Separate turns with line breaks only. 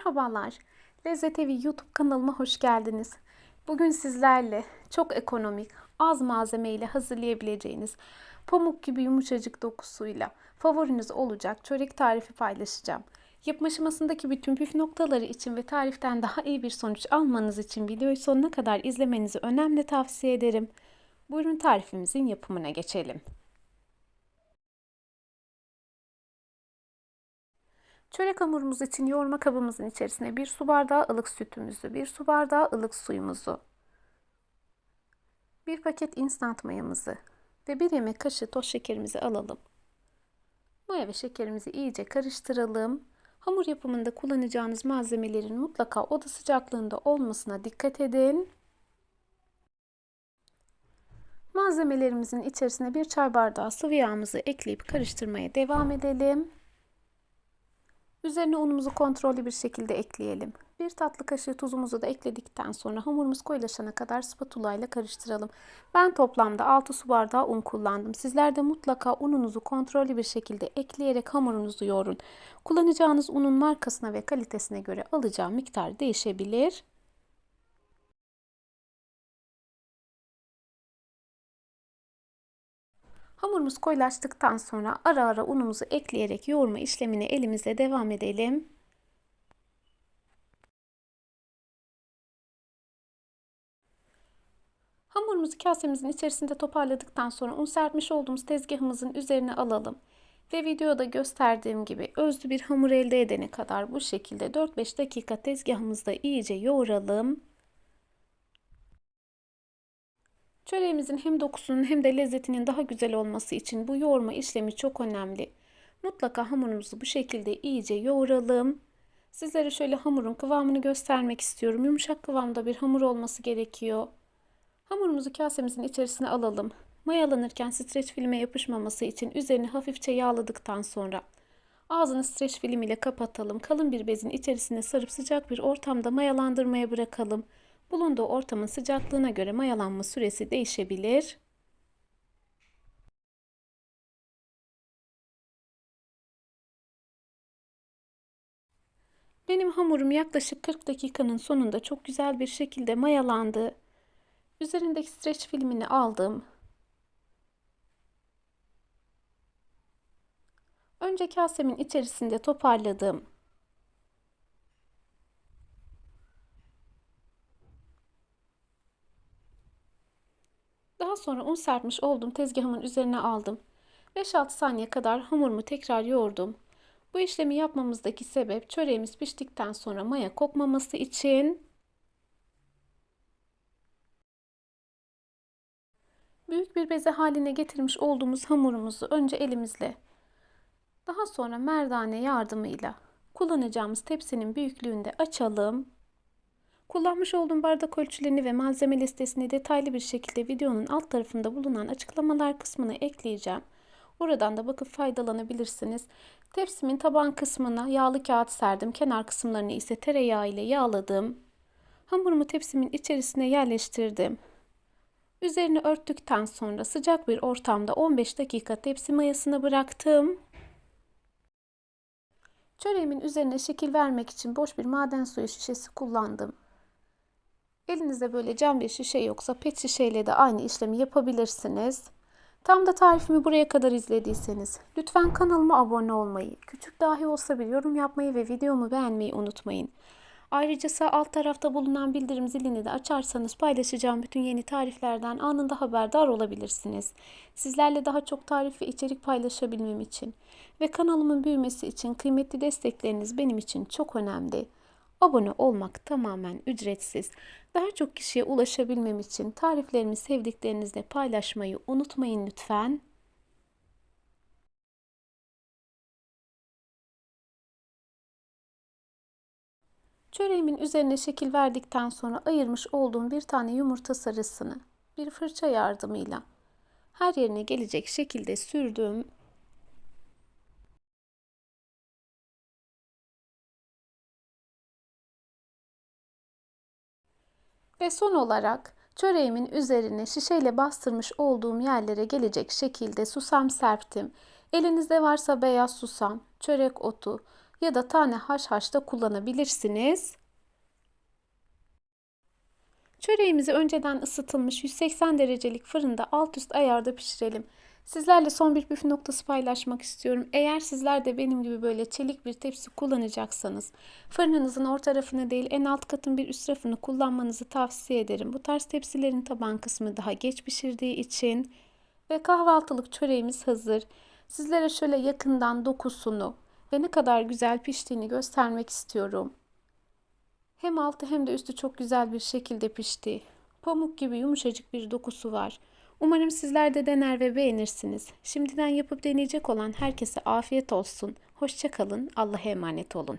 Merhabalar, Lezzet Evi YouTube kanalıma hoş geldiniz. Bugün sizlerle çok ekonomik, az malzeme ile hazırlayabileceğiniz pamuk gibi yumuşacık dokusuyla favoriniz olacak çörek tarifi paylaşacağım. Yapım aşamasındaki bütün püf noktaları için ve tariften daha iyi bir sonuç almanız için videoyu sonuna kadar izlemenizi önemli tavsiye ederim. Buyurun tarifimizin yapımına geçelim. Çörek hamurumuz için yoğurma kabımızın içerisine bir su bardağı ılık sütümüzü, bir su bardağı ılık suyumuzu, bir paket instant mayamızı ve bir yemek kaşığı toz şekerimizi alalım. Maya ve şekerimizi iyice karıştıralım. Hamur yapımında kullanacağınız malzemelerin mutlaka oda sıcaklığında olmasına dikkat edin. Malzemelerimizin içerisine bir çay bardağı sıvı yağımızı ekleyip karıştırmaya devam edelim. Üzerine unumuzu kontrollü bir şekilde ekleyelim. Bir tatlı kaşığı tuzumuzu da ekledikten sonra hamurumuz koyulaşana kadar spatula ile karıştıralım. Ben toplamda 6 su bardağı un kullandım. Sizler de mutlaka ununuzu kontrollü bir şekilde ekleyerek hamurunuzu yoğurun. Kullanacağınız unun markasına ve kalitesine göre alacağı miktar değişebilir. Hamurumuz koyulaştıktan sonra ara ara unumuzu ekleyerek yoğurma işlemine elimizle devam edelim. Hamurumuzu kasemizin içerisinde toparladıktan sonra un serpmiş olduğumuz tezgahımızın üzerine alalım. Ve videoda gösterdiğim gibi özlü bir hamur elde edene kadar bu şekilde 4-5 dakika tezgahımızda iyice yoğuralım. Çöreğimizin hem dokusunun hem de lezzetinin daha güzel olması için bu yoğurma işlemi çok önemli. Mutlaka hamurumuzu bu şekilde iyice yoğuralım. Sizlere şöyle hamurun kıvamını göstermek istiyorum. Yumuşak kıvamda bir hamur olması gerekiyor. Hamurumuzu kasemizin içerisine alalım. Mayalanırken streç filme yapışmaması için üzerini hafifçe yağladıktan sonra ağzını streç film ile kapatalım. Kalın bir bezin içerisine sarıp sıcak bir ortamda mayalandırmaya bırakalım. Bulunduğu ortamın sıcaklığına göre mayalanma süresi değişebilir. Benim hamurum yaklaşık 40 dakikanın sonunda çok güzel bir şekilde mayalandı. Üzerindeki streç filmini aldım. Önce kasemin içerisinde toparladım. Sonra un serpmiş olduğum tezgahımın üzerine aldım. 5-6 saniye kadar hamurumu tekrar yoğurdum. Bu işlemi yapmamızdaki sebep çöreğimiz piştikten sonra maya kokmaması için büyük bir beze haline getirmiş olduğumuz hamurumuzu önce elimizle daha sonra merdane yardımıyla kullanacağımız tepsinin büyüklüğünde açalım. Kullanmış olduğum bardak ölçülerini ve malzeme listesini detaylı bir şekilde videonun alt tarafında bulunan açıklamalar kısmına ekleyeceğim. Oradan da bakıp faydalanabilirsiniz. Tepsimin taban kısmına yağlı kağıt serdim. Kenar kısımlarını ise tereyağı ile yağladım. Hamurumu tepsimin içerisine yerleştirdim. Üzerini örttükten sonra sıcak bir ortamda 15 dakika tepsi mayasını bıraktım. Çöreğimin üzerine şekil vermek için boş bir maden suyu şişesi kullandım. Elinizde böyle cam bir şişe yoksa pet şişeyle de aynı işlemi yapabilirsiniz. Tam da tarifimi buraya kadar izlediyseniz lütfen kanalıma abone olmayı, küçük dahi olsa bir yorum yapmayı ve videomu beğenmeyi unutmayın. Ayrıca sağ alt tarafta bulunan bildirim zilini de açarsanız paylaşacağım bütün yeni tariflerden anında haberdar olabilirsiniz. Sizlerle daha çok tarif ve içerik paylaşabilmem için ve kanalımın büyümesi için kıymetli destekleriniz benim için çok önemli. Abone olmak tamamen ücretsiz. Daha çok kişiye ulaşabilmem için tariflerimi sevdiklerinizle paylaşmayı unutmayın lütfen. Çöreğimin üzerine şekil verdikten sonra ayırmış olduğum bir tane yumurta sarısını bir fırça yardımıyla her yerine gelecek şekilde sürdüm Ve son olarak çöreğimin üzerine şişeyle bastırmış olduğum yerlere gelecek şekilde susam serptim. Elinizde varsa beyaz susam, çörek otu ya da tane haşhaş da kullanabilirsiniz. Çöreğimizi önceden ısıtılmış 180 derecelik fırında alt üst ayarda pişirelim. Sizlerle son bir püf noktası paylaşmak istiyorum. Eğer sizler de benim gibi böyle çelik bir tepsi kullanacaksanız fırınınızın orta tarafını değil en alt katın bir üst rafını kullanmanızı tavsiye ederim. Bu tarz tepsilerin taban kısmı daha geç pişirdiği için ve kahvaltılık çöreğimiz hazır. Sizlere şöyle yakından dokusunu ve ne kadar güzel piştiğini göstermek istiyorum. Hem altı hem de üstü çok güzel bir şekilde pişti. Pamuk gibi yumuşacık bir dokusu var. Umarım sizler de dener ve beğenirsiniz. Şimdiden yapıp deneyecek olan herkese afiyet olsun. Hoşçakalın. Allah'a emanet olun.